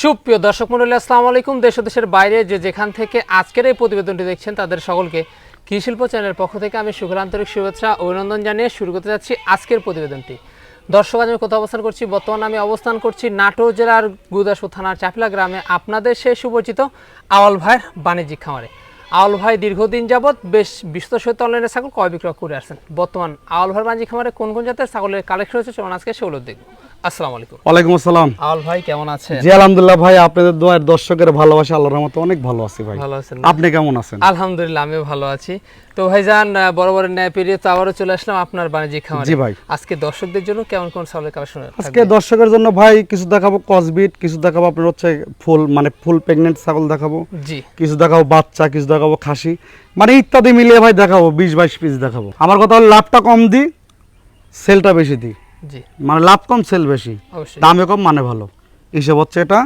সুপ্রিয় দর্শক মন্ডলী আসসালামু আলাইকুম। দেশ দেশের বাইরে যে যেখান থেকে আজকের এই প্রতিবেদনটি দেখছেন, তাদের সকলকে কৃষি শিল্প চ্যানেলের পক্ষ থেকে আমি শুভের আন্তরিক শুভেচ্ছা অভিনন্দন জানিয়ে শুরু করতে যাচ্ছি আজকের প্রতিবেদনটি। দর্শক, আজ আমি কোথাও অবস্থান করছি? বর্তমানে আমি অবস্থান করছি নাটোর জেলার গুদাসু থানার চাপলা গ্রামে। আপনাদের সেই সুপরিচিত আওয়াল ভাইয়ের বাণিজ্যিক খামারে। আওয়াল ভাই দীর্ঘদিন যাবৎ বেশ বিশ্বত সহিত অনলাইনে ছাগল ক্রয় বিক্রয় করে আসছেন। বর্তমান আওয়াল ভাইয়ের বাণিজ্যিক খামারে কোন কোন জাতের ছাগলের কালেকশন হচ্ছে চলুন আজকে সেগুলো দেখব। আসসালামু আলাইকুম। ওয়ালাইকুম আসসালাম। ভাই কেমন আছেন? জি আলহামদুলিল্লাহ ভাই আপনাদের দোয়ার দর্শকের ভালোবাসা আল্লাহর রহমতে অনেক ভালো আছি ভাই। ভালো আছেন আপনি কেমন আছেন? আলহামদুলিল্লাহ আমিও ভালো আছি। তো ভাইজান বড় বড় ন্যায় পেরিয়ে তো আবারও চলে আসলাম আপনার বাণিজ্যিক খামারে। জি ভাই। আজকে দর্শকদের জন্য কেমন কোন ছাগলের কালেকশন আজকে দর্শকের জন্য ভাই কিছু দেখাবো কসবিট কিছু দেখাবো আপনার হচ্ছে ফুল মানে ফুল প্রেগনেন্ট ছাগল দেখাবো। জি। কিছু দেখাবো বাচ্চা কিছু দেখাবো খাসি। মানে ইত্যাদি মিলিয়ে ভাই দেখাবো বিশ বাইশ পিস দেখাবো। আমার কথা হলো লাভটা কম দিই সেলটা বেশি দিই। জি। মানে লাভ কম সেল বেশি। দামে কম মানে ভালো। হিসেব হচ্ছে এটা।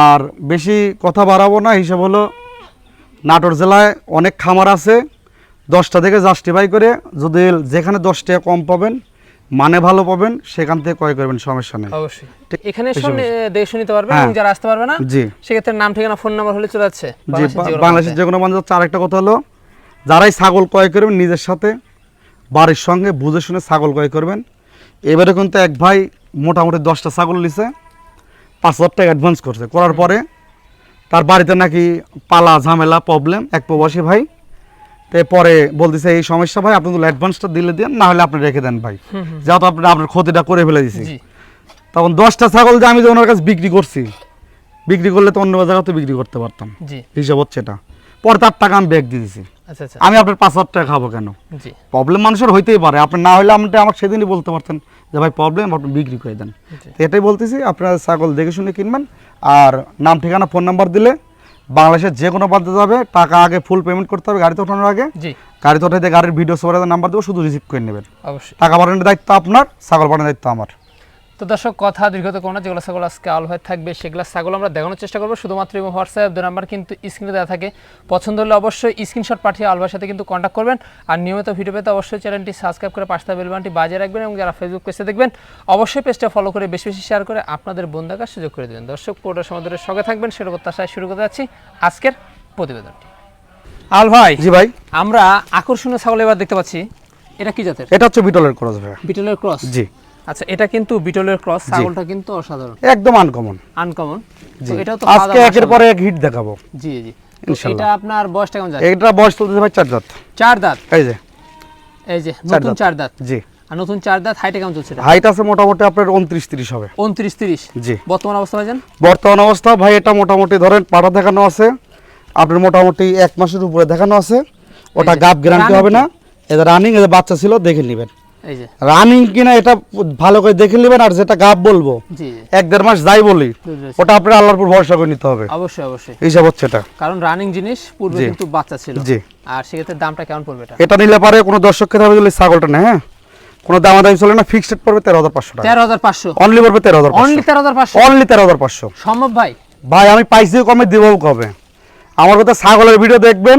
আর বেশি কথা বাড়াবো না হিসেব হলো নাটোর জেলায় অনেক খামার আছে দশটা থেকে জাস্টিফাই করে যদি যেখানে দশ টাকা কম পাবেন মানে ভালো পাবেন সেখান থেকে ক্রয় করবেন সমস্যা নেই। অবশ্যই। এখানে শুনে দেখে নিতে পারবেন। এবং যারা আসতে পারবে না জি। সেক্ষেত্রে নাম ঠিকানা ফোন নাম্বার হলে চলে যাচ্ছে। জি বাংলাদেশের যে কোনো মানুষ হচ্ছে আরেকটা কথা হলো যারাই ছাগল ক্রয় করবেন নিজের সাথে বাড়ির সঙ্গে বুঝে শুনে ছাগল ক্রয় করবেন। এবারে কিন্তু এক ভাই মোটামুটি দশটা ছাগল নিছে পাঁচ হাজার টাকা অ্যাডভান্স করছে। করার পরে তার বাড়িতে নাকি পালা ঝামেলা প্রবলেম এক প্রবাসী ভাই। তো পরে বলতেছে এই সমস্যা ভাই আপনি অ্যাডভান্সটা দিলে দেন না হলে আপনি রেখে দেন ভাই। যেহেতু আপনি আপনার ক্ষতিটা করে ফেলে দিছি। তখন দশটা ছাগল যে আমি যে ওনার কাছে বিক্রি করছি বিক্রি করলে তো অন্য জায়গাতে বিক্রি করতে পারতাম। হিসাব হচ্ছে এটা। পরে তার টাকা আমি ব্যাগ দিয়ে দিছি। আমি আপনার পাঁচ হাজার টাকা খাব কেন? প্রবলেম মানুষের হইতেই পারে। আপনি না হলে আপনি আমাকে সেদিনই বলতে পারতেন যে ভাই প্রবলেম আপনি বিক্রি করে দেন। তো এটাই বলতেছি আপনারা ছাগল দেখে শুনে কিনবেন। আর নাম ঠিকানা ফোন নাম্বার দিলে বাংলাদেশের যে কোনো প্রান্তে যাবে টাকা আগে ফুল পেমেন্ট করতে হবে গাড়িতে ওঠানোর আগে। গাড়িতে ওঠাইতে গাড়ির ভিডিও সবার নাম্বার দেবো শুধু রিসিভ করে নেবেন। টাকা পাঠানোর দায়িত্ব আপনার ছাগল পাঠানোর দায়িত্ব আমার। তো দর্শক কথা দীর্ঘত কোনো যেগুলো ছাগল আজকে আল হয়ে থাকবে সেগুলো ছাগল আমরা দেখানোর চেষ্টা করব। শুধুমাত্র এবং হোয়াটসঅ্যাপ দু নাম্বার কিন্তু স্ক্রিনে দেওয়া থাকে। পছন্দ হলে অবশ্যই স্ক্রিনশট পাঠিয়ে আলভার সাথে কিন্তু কন্ট্যাক্ট করবেন। আর নিয়মিত ভিডিও পেতে অবশ্যই চ্যানেলটি সাবস্ক্রাইব করে থাকা বেলবানটি বাজিয়ে রাখবেন এবং যারা ফেসবুক পেজে দেখবেন অবশ্যই পেজটা ফলো করে বেশি বেশি শেয়ার করে আপনাদের বন্ধাকার সুযোগ করে দেবেন। দর্শক পুরোটা সমুদ্রের সঙ্গে থাকবেন সেটা প্রত্যাশায় শুরু করতে যাচ্ছি আজকের প্রতিবেদনটি। আল ভাই জি ভাই। আমরা আকর্ষণীয় ছাগল এবার দেখতে পাচ্ছি। এটা কি জাতের? এটা হচ্ছে বিটলের খরচ ভাই। বিটলের ক্রস? জি। আচ্ছা এটা কিন্তু বিটলের ক্রস ছাগলটা কিন্তু অসাধারণ। একদম আনকমন আনকমন জি। তো এটাও তো আজকে একের পরে এক হিট দেখাবো। জি জি। এটা আপনার বয়সটা কেমন যায় এটা বয়স চলতেছে ভাই চার দাঁত। চার দাঁত? এই যে। এই যে নতুন। চার দাঁত। জি। আর নতুন চার দাঁত হাইটে কেমন চলছে হাইট আছে মোটামুটি আপনার উনত্রিশ তিরিশ হবে। উনত্রিশ তিরিশ। জি। বর্তমান অবস্থা ভাইজান বর্তমান অবস্থা ভাই এটা মোটামুটি ধরেন পাটা দেখানো আছে। আপনার মোটামুটি এক মাসের উপরে দেখানো আছে। ওটা গাপ গ্যারান্টি হবে না। এটা রানিং এদের বাচ্চা ছিল দেখে নেবেন। রানিং কিনা এটা ভালো করে দেখে নেবেন আর যেটা বলব এক দেড় মাস যাই বলি ওটা আপনার আল্লাহর উপর ভরসা করে নিতে হবে। অবশ্যই অবশ্যই। হিসাব হচ্ছে এটা। কারণ রানিং জিনিস পূর্বে কিন্তু বাচ্চা ছিল। জি। আর সেক্ষেত্রে দামটা কেমন পড়বে এটা? এটা নিলে পারে কোনো দর্শককে যদি ছাগলটা নেয় হ্যাঁ? কোনো দামাদামি চলে না ফিক্সড পড়বে তেরো হাজার পাঁচশো তেরো হাজার পাঁচশো। অনলি পড়বে তেরো হাজার অনলি তেরো হাজার পাঁচশো? অনলি তেরো হাজার পাঁচশো। সম্ভব ভাই? ভাই আমি পাইছি কমে দেবো কবে? আমার কথা ছাগলের ভিডিও দেখবেন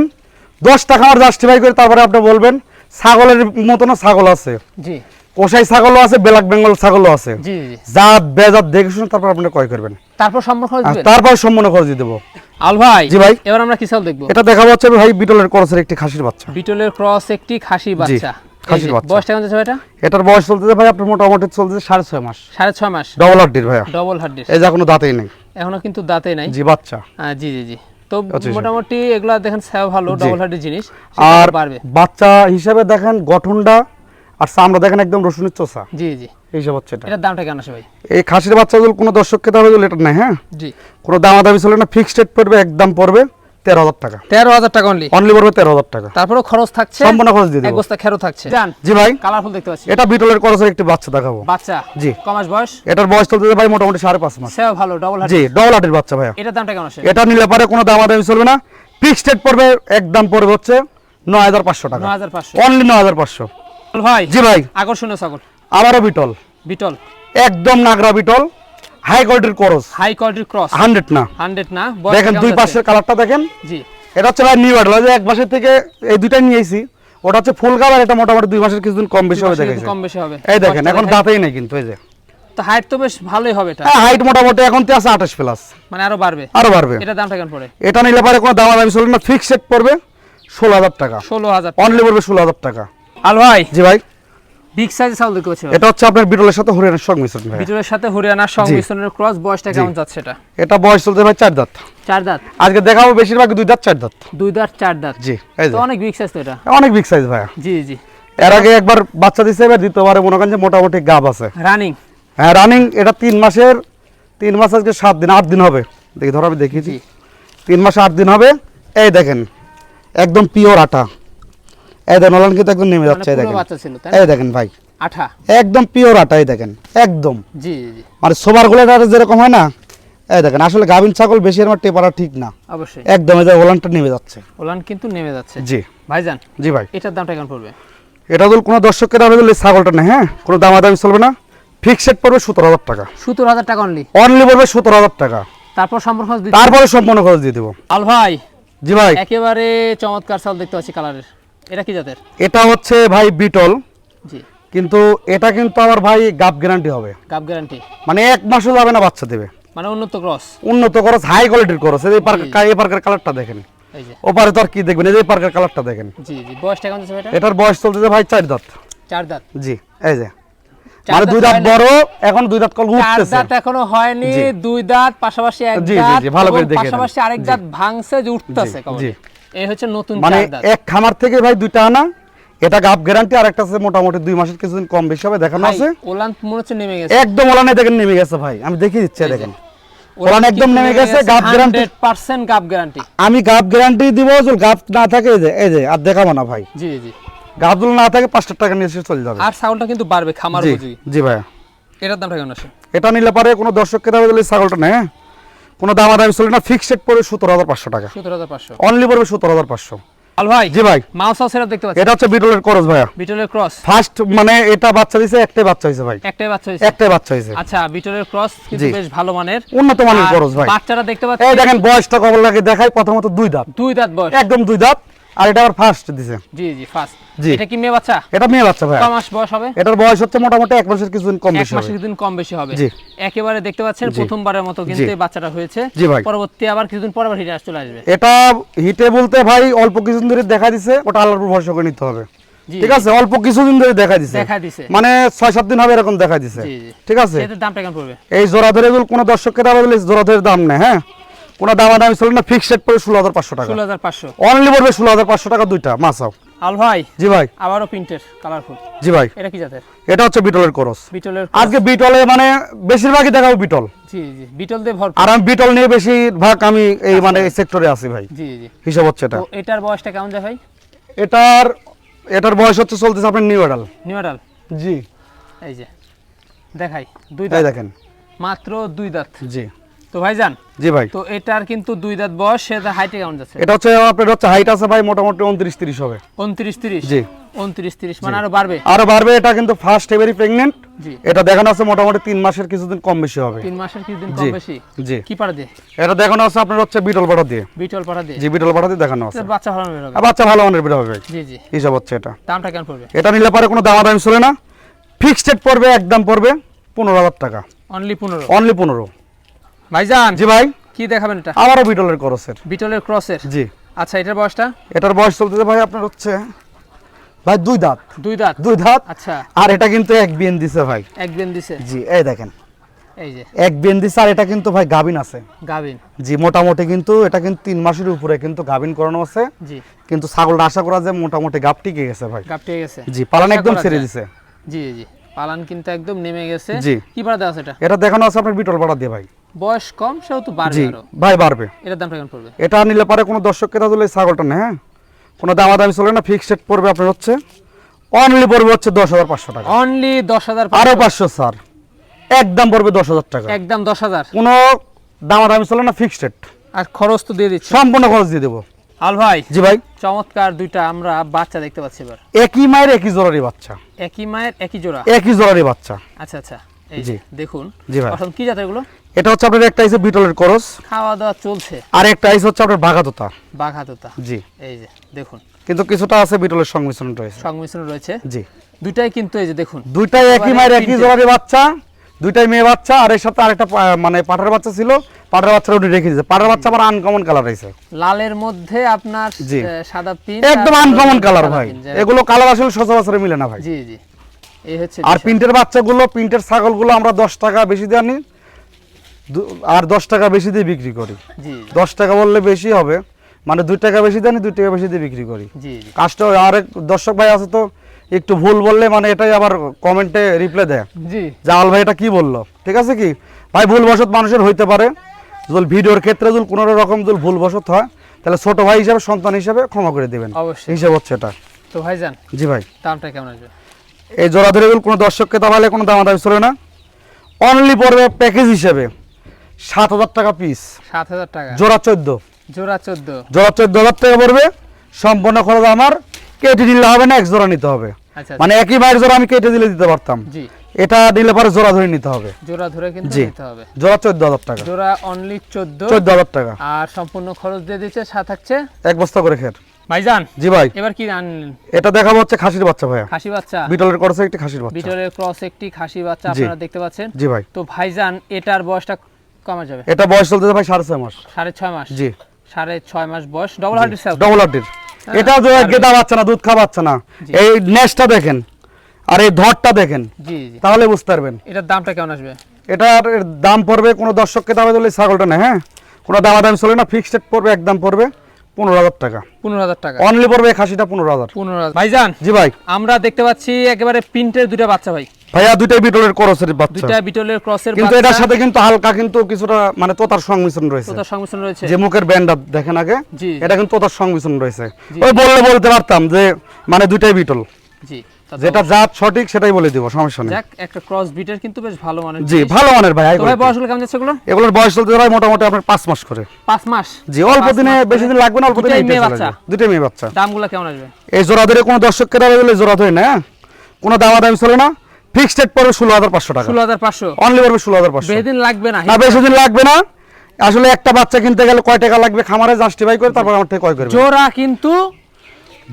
দশ টাকা আমার জাস্টিফাই করে তারপরে আপনি বলবেন ছাগলের মতনও ছাগল আছে। জি। কষাই ছাগলও আছে ব্ল্যাক বেঙ্গল ছাগলও আছে। জি জি। জাত বেজাত দেখে শুনে তারপর আপনি ক্রয় করবেন। তারপর সম্পর্ক আর দিবেন? তারপর সম্পূর্ণ খরচ দিয়ে দেবো। আল ভাই জি ভাই। এবার আমরা কি ছাগল দেখব? এটা দেখা যাচ্ছে ভাই বিটলের করসের একটি খাসির বাচ্চা। বিটলের ক্রস একটি খাসি বাচ্চা। খাসির বাচ্চা। বয়সটা কেমন এটা এটার বয়স চলতেছে ভাই আপনার মোটামুটি চলতেছে সাড়ে ছয় মাস। সাড়ে ছয় মাস। ডবল হাড্ডির ভাইয়া। ডবল হার্ডির এই যে এখনও দাঁতেই নেই। এখনও কিন্তু দাঁতে নাই। জি বাচ্চা। জি জি জি। তো আচ্ছা, মোটামুটি এগুলা দেখেন ভালো ডাবল হার্ডির জিনিস আর বাচ্চা হিসাবে দেখেন গঠনটা আর চামড়া দেখেন একদম রসুনের চোষা। জি জি। এইসব হচ্ছে এটা। এটার দামটা কেন আসে ভাই? এই খাসির বাচ্চাগুলো কোনো দর্শককে নেই হ্যাঁ? জি। কোনো দামাদামি চলে না ফিক্সড রেট পড়বে একদম পড়বে। তেরো হাজার টাকা। তেরো হাজার টাকা অনলি অনলি পড়বে তেরো হাজার টাকা। তারপরেও খরচ থাকছে সম্পূর্ণ খরচ দিয়ে এক বস্তা খেরো থাকছে। জান জি ভাই কালারফুল দেখতে পাচ্ছি। এটা বিটলের করসের একটি বাচ্চা দেখাবো। বাচ্চা? জি। কমাস বয়স? এটার বয়স চলতেছে ভাই মোটামুটি সাড়ে পাঁচ মাস। সেও ভালো ডবল জি ডবল হাটের বাচ্চা ভাইয়া। এটার দামটা কেমন আসে? এটা নিলে পরে কোনো দামাদামি চলবে না। ফিক্সড রেট পড়বে একদম পড়বে হচ্ছে নয় হাজার পাঁচশো টাকা। নয় হাজার পাঁচশো। অনলি নয় হাজার পাঁচশো। ভাই জি ভাই। আকর্ষণীয় ছাগল। আবারও বিটল বিটল একদম নাগরা বিটল হাই কোয়ালিটির করস হাই কোয়ালিটির ক্রস হান্ড্রেড না। হান্ড্রেড না দেখেন দুই পাশের কালারটা দেখেন। জি। এটা হচ্ছে ভাই নিউ মডেল যে এক মাসের থেকে এই দুইটাই নিয়েছি ওটা হচ্ছে ফুল কালার এটা মোটামুটি দুই মাসের কিছুদিন কম বেশি হবে দেখাইছে কম বেশি হবে। এই দেখেন এখন দেখেন। দাঁতেই নেই কিন্তু এই যে। তো হাইট তো বেশ ভালোই হবে এটা। হ্যাঁ হাইট মোটামুটি এখন তো আছে আঠাশ প্লাস মানে আরও বাড়বে। আরও বাড়বে। এটা দামটা কেমন পড়ে? এটা নিলে পারে কোনো দাম দামি চলবে না ফিক্সড পড়বে ষোলো হাজার টাকা। ষোলো হাজার অনলি পড়বে ষোলো হাজার টাকা। আল ভাই। জি ভাই। বিগ সাইজ ছাগল দেখতে পাচ্ছি এটা হচ্ছে আপনার বিটলের সাথে হরিয়ানার সংমিশ্রণ ভাই ভিতরের সাথে হরিয়ানার সংমিশ্রণের ক্রস বয়সটা কেমন যাচ্ছে এটা? এটা বয়স চলছে ভাই চার দাঁত। চার দাঁত? আজকে দেখাবো বেশিরভাগ দুই দাঁত চার দাঁত। দুই দাঁত চার দাঁত। জি তো অনেক বিগ সাইজ তো এটা। অনেক বিগ সাইজ ভাইয়া। জি জি। এর আগে একবার বাচ্চা দিছে এবার দ্বিতীয়বারে মনে করেন যে মোটামুটি গাব আছে। রানিং হ্যাঁ রানিং এটা তিন মাসের তিন মাস আজকে সাত দিন আট দিন হবে। দেখি ধরো আমি দেখিয়েছি। তিন মাস আট দিন হবে। এই দেখেন একদম পিওর আটা। এই দেখেন ওলান কিন্তু একদম নেমে মানে যাচ্ছে দেখেন। এই দেখেন ভাই। আঠা। একদম পিওর আটা এই দেখেন একদম। জি মানে সোবার গুলোটা যেরকম হয় না এই দেখেন আসলে গাভিন ছাগল বেশি আমার টেপারা ঠিক না। অবশ্যই। একদম এই যে ওলানটা নেমে যাচ্ছে। ওলান কিন্তু নেমে যাচ্ছে। জি। ভাইজান জি ভাই। এটার দামটা কেমন পড়বে? এটা যদি কোনো দর্শকের এই ছাগলটা নেই হ্যাঁ? কোনো দামাদামি চলবে না। ফিক্সড পড়বে সতেরো হাজার টাকা। সত্তর হাজার টাকা অনলি অনলি পড়বে সতেরো হাজার টাকা। তারপর সম্পর্ক দিচ্ছি। তারপরে সম্পূর্ণ খরচ দিয়ে দেবো। আল ভাই জি ভাই। একেবারে চমৎকার চাল দেখতে পাচ্ছি কালারের এটা কি জাতের? এটা হচ্ছে ভাই বিটল। জি। কিন্তু এটা কিন্তু আমার ভাই গাপ গ্যারান্টি হবে। গাব গ্যারান্টি? মানে এক মাসও যাবে না বাচ্চা দেবে। মানে উন্নত ক্রস? উন্নত খরচ হাই কোয়ালিটির খরচ এই পার্ক এই পার্কের কালারটা দেখেন। এই যে। ওপারে তো আর কি দেখবেন? এই পার্কের কালারটা দেখেন। জি জি। বয়সটা কেমন যাচ্ছে এটা এটার বয়স চলতেছে ভাই চার দাঁত। চার দাঁত? জি এই যে। মানে দুই দাঁত বড় এখন দুই দাঁত কল উঠতেছে। চার দাঁত এখনও হয়নি দুই দাঁত পাশাপাশি এক জি, জি, জি, ভালো করে এবং দেখে নেন। পাশাপাশি আরেক দাঁত ভাঙছে যে উঠতেছে জি। এই হচ্ছে নতুন মানে এক খামার থেকে ভাই দুইটা আনা এটা গাপ গ্যারান্টি আর একটা আছে মোটামুটি দুই মাসের কিছুদিন কম বেশি হবে দেখানো আছে। ওলান মনে হচ্ছে নেমে গেছে। একদম ওলানে দেখেন নেমে গেছে ভাই আমি দেখিয়ে দিচ্ছি দেখেন। ওলান একদম নেমে গেছে গাপ গ্যারান্টি পার্সেন্ট গাপ গ্যারান্টি আমি গাপ গ্যারান্টি দিব যদি গাপ না থাকে এই যে এই যে আর দেখাবো না ভাই। জি জি। না থাকে টাকা নিয়ে এসে চলে যাবে। আর সাউন্ডটা কিন্তু বাড়বে খামার বুঝি। জি ভাইয়া। এটার দামটা কেমন আছে। এটা নিলে পারে কোনো দর্শককে দাবি দিলে ছাগলটা নেই হ্যাঁ? কোনো দামাদামি চলে না ফিক্সড পড়বে সতেরো হাজার পাঁচশো টাকা। সতেরো হাজার পাঁচশো। অনলি পড়বে সতেরো হাজার পাঁচশো। ভাই জি ভাই। মাউস হাউস দেখতে পাচ্ছি এটা হচ্ছে বিটলের ভাইয়া। বিটলের ক্রস ফার্স্ট মানে এটা বাচ্চা একটাই বাচ্চা হয়েছে ভাই। একটাই বাচ্চা হয়েছে? একটাই বাচ্চা হয়েছে। আচ্ছা বিটলের ক্রস কিন্তু বেশ ভালো মানের। উন্নত মানের ভাই। বাচ্চাটা দেখতে পাচ্ছি এই দেখেন বয়সটা কবল লাগে দেখায় প্রথমত দুই দাঁত। দুই দাঁত বয়স। একদম দুই দাঁত। আর এটা আবার ফার্স্ট দিছে। জি জি ফার্স্ট। এটা কি মেয়ে বাচ্চা? এটা মেয়ে বাচ্চা ভাই মাস বয়স হবে? এটার বয়স হচ্ছে মোটামুটি এক কিছুদিন কম বেশি হবে। মাসের দিন কম বেশি হবে। জি। একেবারে দেখতে পাচ্ছেন প্রথমবারের মতো কিন্তু এই বাচ্চাটা হয়েছে। জি ভাই। পরবর্তী আবার কিছুদিন পরে আবার হিটে চলে আসবে। এটা হিটে বলতে ভাই অল্প কিছুদিন ধরে দেখা দিছে ওটা আল্লাহর উপর ভরসা করে নিতে হবে। ঠিক আছে? অল্প কিছুদিন ধরে দেখা দিছে। দেখা দিছে। মানে ছয় সাত দিন হবে এরকম দেখা দিছে। ঠিক আছে? দামটা কেমন পড়বে? এই জোড়া ধরে কোনো দর্শককে দাম জোড়া ধরে দাম নেই হ্যাঁ? কোনো দামা দামি চলে না ফিক্সড পড়ে ষোলো হাজার পাঁচশো টাকা। ষোলো হাজার পাঁচশো। অনলি পড়বে ষোলো হাজার পাঁচশো টাকা দুইটা মাছাও আল ভাই জি ভাই। আবারও প্রিন্টের কালারফুল জি ভাই। এটা কি জাতের? এটা হচ্ছে বিটলের করস। বিটলের আজকে বিটলে মানে বেশিরভাগই দেখাবো বিটল। জি জি বিটল দিয়ে ভরপুর। আর আমি বিটল নিয়ে বেশিরভাগ আমি এই মানে এই সেক্টরে আছি ভাই। জি জি। হিসাব হচ্ছে এটা। এটার বয়সটা কেমন যায় ভাই এটার এটার বয়স হচ্ছে চলতেছে আপনার নিউ এডাল নিউডাল জি। এই যে দেখাই দুই দাঁত। দেখেন। মাত্র দুই দাঁত। জি। তো ভাইজান জি ভাই। তো এটার কিন্তু দুই দাঁত বয়স সেটা হাইটে কেমন যাচ্ছে এটা হচ্ছে আপনার হচ্ছে হাইট আছে ভাই মোটামুটি উনত্রিশ তিরিশ হবে। উনত্রিশ তিরিশ? জি। উনত্রিশ তিরিশ মানে আরও বাড়বে? আরও বাড়বে এটা কিন্তু ফার্স্ট এবারই প্রেগনেন্ট জি। এটা দেখানো আছে মোটামুটি তিন মাসের কিছুদিন কম বেশি হবে। তিন মাসের কিছুদিন কম বেশি? জি। কি পাড়া দিয়ে? এটা দেখানো আছে আপনার হচ্ছে বিটল পাটা দিয়ে। বিটল পাড়া দিয়ে? জি বিটল পাটা দিয়ে দেখানো আছে। বাচ্চা ভালো বের হবে। আর বাচ্চা ভালো মানের বের হবে ভাই। জি জি। হিসাব হচ্ছে এটা। দামটা কেমন পড়বে? এটা নিলে পরে কোনো দামাদামি চলে না। ফিক্সড পড়বে একদম পড়বে পনেরো হাজার টাকা। অনলি পনেরো? অনলি পনেরো। ভাইজান জি ভাই। কি দেখাবেন এটা? আবারও বিটলের করসের। বিটলের ক্রসের? জি। আচ্ছা এটার বয়সটা? এটার বয়স চলতেছে ভাই আপনার হচ্ছে ভাই দুই দাঁত। দুই দাঁত? দুই দাঁত। আচ্ছা। আর এটা কিন্তু এক বিএন দিছে ভাই। এক বেন দিছে? জি এই দেখেন। এই যে। এক বিএন দিছে আর এটা কিন্তু ভাই গাবিন আছে। গাবিন। জি মোটামুটি কিন্তু এটা কিন্তু তিন মাসের উপরে কিন্তু গাবিন করানো আছে। জি। কিন্তু ছাগলটা আশা করা যায় মোটামুটি গাপ টিকে গেছে ভাই। গাপটে গেছে। জি পালান একদম ছেড়ে দিছে। জি জি পালান কিন্তু একদম নেমে গেছে। জি। কি পাড়া দেওয়া আছে এটা? এটা দেখানো আছে আপনার বিটল পাড়া দিয়ে ভাই। বয়স কম সেহেতু বাড়বে আরও। ভাই বাড়বে। এটার দামটা কেমন পড়বে? এটা নিলে পারে কোনো দর্শককে দিলে ছাগলটা না হ্যাঁ? কোনো দামাদামি চলে না ফিক্সড পড়বে আপনার হচ্ছে অনলি পড়বে হচ্ছে দশ হাজার পাঁচশো টাকা। অনলি দশ হাজার আরও পাঁচশো স্যার। একদম পড়বে দশ হাজার টাকা। একদম দশ হাজার। কোনো দামাদামি চলে না ফিক্সড আর খরচ তো দিয়ে দিচ্ছি। সম্পূর্ণ খরচ দিয়ে দেবো। আল ভাই জি ভাই। চমৎকার দুইটা আমরা বাচ্চা দেখতে পাচ্ছি এবার। একই মায়ের একই জোড়ারই বাচ্চা। একই মায়ের একই জোড়া? একই জোড়ারই বাচ্চা। আচ্ছা আচ্ছা। এই জি। দেখুন। জি ভাই। কি জাতের এগুলো? এটা হচ্ছে আপনার একটা আইসে বিটলের করস খাওয়া দাওয়া চলছে। আর একটা আইস হচ্ছে আপনার বাঘাতোতা। বাঘাতোতা। জি। এই যে দেখুন। কিন্তু কিছুটা আছে বিটলের সংমিশ্রণ রয়েছে। সংমিশ্রণ রয়েছে। জি। দুইটাই কিন্তু এই যে দেখুন। দুইটাই একই মায়ের একই বাচ্চা দুইটাই মেয়ে বাচ্চা আর এর সাথে আরেকটা মানে পাঠার বাচ্চা ছিল। পাঠার বাচ্চাটা উনি রেখে দিয়েছে। পাঠার বাচ্চা আবার আনকমন কালার লালের মধ্যে আপনার সাদা পিন একদম আনকমন কালার ভাই। এগুলো কালার আসলে সচরাচর মিলে না ভাই। জি জি। এই হচ্ছে আর বিষয়। প্রিন্টের বাচ্চাগুলো প্রিন্টের ছাগলগুলো আমরা দশ টাকা বেশি দিয়ে আনি দু- আর দশ টাকা বেশি দিয়ে বিক্রি করি। দশ টাকা বললে বেশি হবে মানে দুই টাকা বেশি দিয়ে আনি দুই টাকা বেশি দিয়ে বিক্রি করি। কাজটা আরেক দর্শক ভাই আছে তো একটু ভুল বললে মানে এটাই আবার কমেন্টে রিপ্লাই দেয়। জি। যে ভাই এটা কি বলল? ঠিক আছে কি? ভাই ভুলবশত মানুষের হইতে পারে। যদি ভিডিওর ক্ষেত্রে যদি কোনো রকম যদি ভুলবশত হয় তাহলে ছোট ভাই হিসাবে সন্তান হিসাবে ক্ষমা করে দেবেন। অবশ্যই। হিসাব হচ্ছে এটা। তো ভাইজান জি ভাই। দামটা কেমন আসবে? এই জোড়া ধরে কোনো দর্শককে দাবালে কোনো দামাদামি চলে না। অনলি পড়বে প্যাকেজ হিসেবে। সাত হাজার টাকা পিস সাত হাজার টাকা। জোড়া চোদ্দ। জোড়া চোদ্দ। জোড়া চোদ্দ হাজার টাকা পড়বে। সম্পূর্ণ খরচ আমার কেটে দিলে হবে না এক জোড়া নিতে হবে। আচ্ছা মানে একই বাইর জোড়া আমি কেটে দিলে দিতে পারতাম। জি। এটা দিলে পরে জোড়া ধরে নিতে হবে। জোড়া ধরে কিন্তু নিতে হবে। জোড়া চোদ্দ হাজার টাকা। জোড়া অনলি চোদ্দ। চোদ্দ হাজার টাকা। আর সম্পূর্ণ খরচ দিয়ে দিচ্ছে সাথে থাকছে। এক বস্তা করে খের। ভাইজান জি ভাই। এবার কি আনলেন এটা দেখাবো হচ্ছে খাসির বাচ্চা ভাইয়া। খাসি বাচ্চা। বিটলের করছে একটি খাসির বাচ্চা। বিটলের ক্রস একটি খাসি বাচ্চা। আপনারা দেখতে পাচ্ছেন। জি ভাই। তো ভাইজান এটার বয়সটা কমা যাবে। এটা বয়স চলতেছে ভাই সাড়ে ছয় মাস। সাড়ে ছয় মাস। জি। সাড়ে ছয় মাস বয়স। ডবল হার্টের সেল ডবল হার্টের এটা যে গেদা বাচ্চা না দুধ খাওয়াচ্ছে না। এই নেসটা দেখেন। আর এই ধরটা দেখেন। জি জি। তাহলে বুঝতে পারবেন। এটার দামটা কেমন আসবে? এটার দাম পড়বে কোনো দর্শককে দামে দিলে ছাগলটা নেই হ্যাঁ? কোনো দামাদামি চলে না ফিক্সড পড়বে একদম পড়বে পনেরো হাজার টাকা। পনেরো হাজার টাকা। অনলি পড়বে খাসিটা পনেরো হাজার। পনেরো হাজার। ভাইজান জি ভাই। আমরা দেখতে পাচ্ছি একেবারে প্রিন্টের দুইটা বাচ্চা ভাই। ভাইয়া দুইটাই বিটলের করসের বাচ্চা। দুইটা বিটলের ক্রসের কিন্তু এটার সাথে কিন্তু হালকা কিন্তু কিছুটা মানে তোতার সংমিশ্রণ রয়েছে। তোতার সংমিশ্রণ রয়েছে। যে মুখের দেখেন আগে এটা কিন্তু তোতার সংমিশ্রণ রয়েছে। ওই বললে বলতে পারতাম যে মানে দুইটাই বিটল। জি। যেটা জাত সঠিক সেটাই বলে দিব সমস্যা নেই। একটা ক্রস বিটের কিন্তু বেশ ভালো মানের জি ভালো মানের ভাই তো ভাই কেমন যাচ্ছে এগুলো এগুলোর বয়স চলতে ভাই মোটামুটি আপনার পাঁচ মাস করে। পাঁচ মাস? জি অল্প দিনে বেশি দিন লাগবে না অল্প দিনে মেয়ে বাচ্চা? দুটাই মেয়ে বাচ্চা। দামগুলো কেমন আসবে? এই জোড়া ধরে কোনো দর্শককে দাঁড়া দিলে জোড়া ধরে না? কোনো দামাদামি চলে না? ফিক্সড রেট পড়বে ষোলো হাজার পাঁচশো টাকা। ষোলো হাজার পাঁচশো। অনলি পড়বে ষোলো হাজার পাঁচশো। বেশি লাগবে না বেশি দিন লাগবে না। আসলে একটা বাচ্চা কিনতে গেলে কয় টাকা লাগবে খামারে? জাস্টিফাই করে তারপর আমার থেকে কয় করবে। জোড়া কিন্তু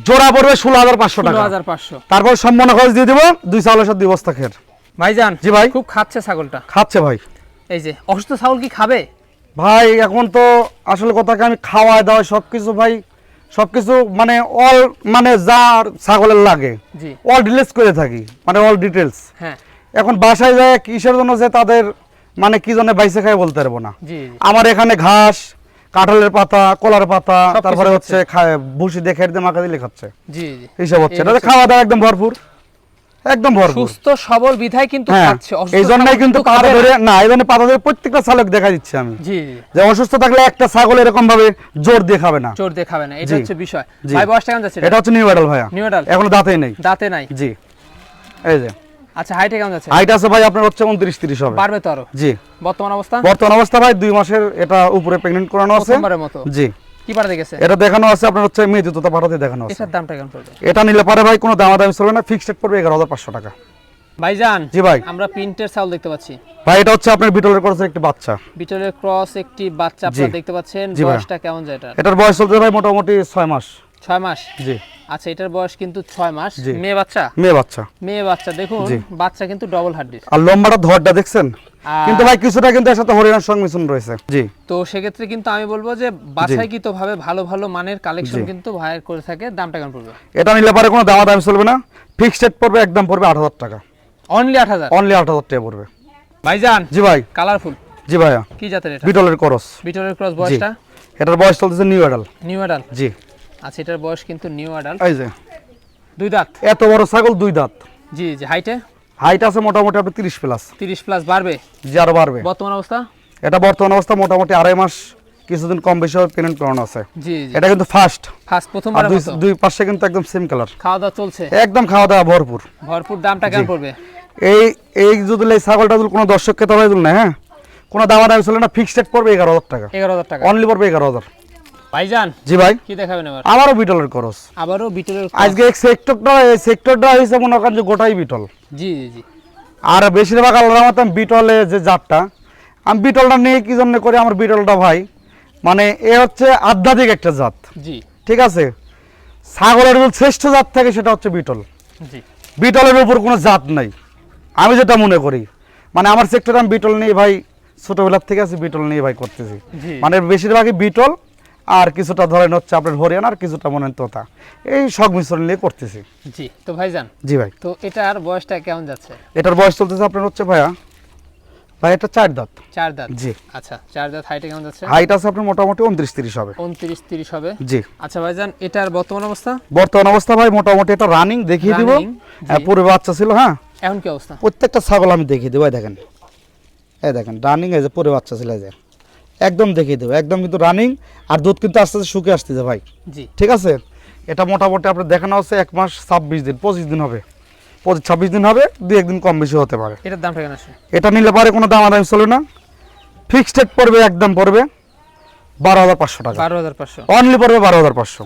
জোড়া পড়বে ষোলো হাজার পাঁচশো টাকা। হাজার পাঁচশো। তারপর সম্পূর্ণ খরচ দিয়ে দেবো। দুই চাউলের সাথে দুই বস্তা খের। ভাইজান জি ভাই। খুব খাচ্ছে ছাগলটা। খাচ্ছে ভাই। এই যে অসুস্থ ছাগল কি খাবে? ভাই এখন তো আসলে কথাকে আমি খাওয়াই দাওয়াই সব কিছু ভাই সব কিছু মানে অল মানে যা ছাগলের লাগে। অল ডিটেলস করে থাকি মানে অল ডিটেলস হ্যাঁ। এখন বাসায় যায় কিসের জন্য যে তাদের মানে কি জন্য বাইসে খায় বলতে পারব না। আমার এখানে ঘাস কাঁঠালের পাতা কলার পাতা তারপরে হচ্ছে। খায়- ভুসি দেখে একদম আঁকা দিলে খাচ্ছে। জি জি। হিসাব হচ্ছে। এই এটা হচ্ছে- খাওয়া দাওয়া একদম ভরপুর। একদম ভরপুর। সুস্থ সবল বিধায় কিন্তু হ্যাঁ খাচ্ছে। এই জন্যই কিন্তু পাতা। ধরে না। এই জন্য পাতা ধরে প্রত্যেকটা চালক দেখা দিচ্ছি আমি। জি। যে অসুস্থ থাকলে একটা ছাগল এরকম ভাবে জোর দিয়ে খাবে না। চোর দিয়ে খাবে না। এটা হচ্ছে বিষয়। ভাই বয়সটা কেমন যাচ্ছে? এটা হচ্ছে নিউ মডেল ভাইয়া। নিউ মডেল এখনও দাঁতেই নেই। দাঁতে নাই? জি। এই যে। আচ্ছা হাইটে কেমন যাচ্ছে? হাইট আছে ভাই আপনার হচ্ছে উনত্রিশ তিরিশ হবে। বাড়বে তো আরও জি। বর্তমান অবস্থা? বর্তমান অবস্থা ভাই দুই মাসের এটা উপরে প্রেগনেন্ট করানো আছে। জি। কি পাঠাতে গেছে? এটা দেখানো আছে আপনার হচ্ছে মেয়ে জুতোটা পাঠাতে দেখানো আছে। এটার দামটা কেমন পড়বে? এটা নিলে পারে ভাই কোনো দামাদামি চলবে না ফিক্সড রেট পড়বে এগারো হাজার পাঁচশো টাকা। ভাইজান জি ভাই। আমরা প্রিন্টের চাউল দেখতে পাচ্ছি। ভাই এটা হচ্ছে আপনার বিটলের করেছে একটি বাচ্চা। বিটলের ক্রস একটি বাচ্চা আপনারা দেখতে পাচ্ছেন বয়সটা কেমন যায় এটা এটার বয়স চলছে ভাই মোটামুটি মাস। মাস? জি। আচ্ছা এটার বয়স কিন্তু ছয় মাস। মেয়ে বাচ্চা? মেয়ে বাচ্চা। মেয়ে বাচ্চা দেখুন বাচ্চা কিন্তু ডবল হাড্ডির আর লম্বাটা ধরটা দেখছেন? কিন্তু ভাই কিছুটা কিন্তু এর সাথে হরিণার সংমিশ্রণ রয়েছে। জি। তো সেক্ষেত্রে কিন্তু আমি বলব যে বাছাইকৃত ভাবে ভালো ভালো মানের কালেকশন কিন্তু ভাইয়ের করে থাকে দামটা কেমন পড়বে? এটা নিলে পারে কোনো দামাদামি চলবে না। ফিক্সড রেট পড়বে একদম পড়বে আট হাজার টাকা। অনলি আট হাজার? অনলি আট হাজার টাকা পড়বে। ভাইজান জি ভাই। কালারফুল জি ভাইয়া। কি জাতের এটা? বিটলের করস বিটলের ক্রস বয়সটা? এটার বয়স চলতেছে নিউ অ্যাডাল নিউ অ্যাডাল জি। আচ্ছা এটার বয়স কিন্তু নিউ অ্যাডাল এই যে। দুই দাঁত? এত বড় ছাগল দুই দাঁত। জি জি হাইটে হাইট আছে মোটামুটি আপনার তিরিশ প্লাস তিরিশ প্লাস বাড়বে? জি আরও বাড়বে। বর্তমান অবস্থা? এটা বর্তমান অবস্থা মোটামুটি আড়াই মাস কিছুদিন কম বেশি হবে পেমেন্ট করানো আছে। এটা কিন্তু ফার্স্ট ফার্স্ট প্রথম আর দুই পাশে কিন্তু একদম সেম কালার খাওয়া দাওয়া চলছে? একদম খাওয়া দাওয়া ভরপুর। ভরপুর দামটা কেমন পড়বে? এই এই যদি এই ছাগলটা যদি কোনো দর্শককে তবে দিল না হ্যাঁ? কোনো দামা দামি চলে না ফিক্সড রেট পড়বে এগারো হাজার টাকা। এগারো হাজার টাকা। অনলি পড়বে এগারো হাজার। ভাইজান জি ভাই। কি দেখাবেন এবার? আমারও বিটলের খরচ। আবারও বিটলের আজকে সেক্টরটা সেক্টরটা হয়েছে মনে করেন যে গোটাই বিটল। জি জি জি। আর বেশিরভাগ আল্লাহ মতন বিটলে যে জাতটা আমি বিটলটা নিয়ে কি জন্য করি আমার বিটলটা ভাই? মানে এ হচ্ছে আধ্যাত্মিক একটা জাত। জি। ঠিক আছে? ছাগলের শ্রেষ্ঠ জাত থাকে সেটা হচ্ছে বিটল। জি। বিটলের উপর কোনো জাত নাই। আমি যেটা মনে করি মানে আমার সেক্টরে আমি বিটল নিয়ে ভাই ছোটবেলার থেকে আছি বিটল নিয়ে ভাই করতেছি। মানে বেশিরভাগই বিটল আর কিছুটা ধরেন হচ্ছে আপনার হরিয়ানা আর কিছুটা মনে তোতা। এই শখ মিশ্রণ নিয়ে করতেছি। জি তো ভাইজান জি ভাই। তো এটার বয়সটা কেমন যাচ্ছে? এটার বয়স চলতেছে আপনার হচ্ছে ভাইয়া ভাই এটা চার দাঁত। চার দাঁত? জি। আচ্ছা চার দাঁত হাইটে কেমন যাচ্ছে? হাইট আছে আপনার মোটামুটি উনত্রিশ তিরিশ হবে। উনত্রিশ তিরিশ হবে? জি। আচ্ছা ভাই ভাইজান এটার বর্তমান অবস্থা? বর্তমান অবস্থা ভাই মোটামুটি এটা রানিং দেখিয়ে দিব। হ্যাঁ, পূর্বে বাচ্চা ছিল হ্যাঁ? এখন কি অবস্থা? প্রত্যেকটা ছাগল আমি দেখিয়ে দেবো দেখেন। এই দেখেন রানিং এই যে পরে বাচ্চা ছিল এই যে। একদম দেখিয়ে দেবো। একদম কিন্তু রানিং আর দুধ কিন্তু আস্তে আস্তে শুকে আসতেছে ভাই। জি। ঠিক আছে? এটা মোটামুটি আপনার দেখানো হচ্ছে এক মাস ছাব্বিশ দিন পঁচিশ দিন হবে। পঁচিশ ছাব্বিশ দিন হবে দু একদিন কম বেশি হতে পারে। এটার কেন এটা নিলে পারে কোনো দাম দামাদামি চলে না। ফিক্সড রেট পড়বে একদম পড়বে বারো হাজার পাঁচশো টাকা। বারো হাজার পাঁচশো। অনলি পড়বে বারো হাজার পাঁচশো।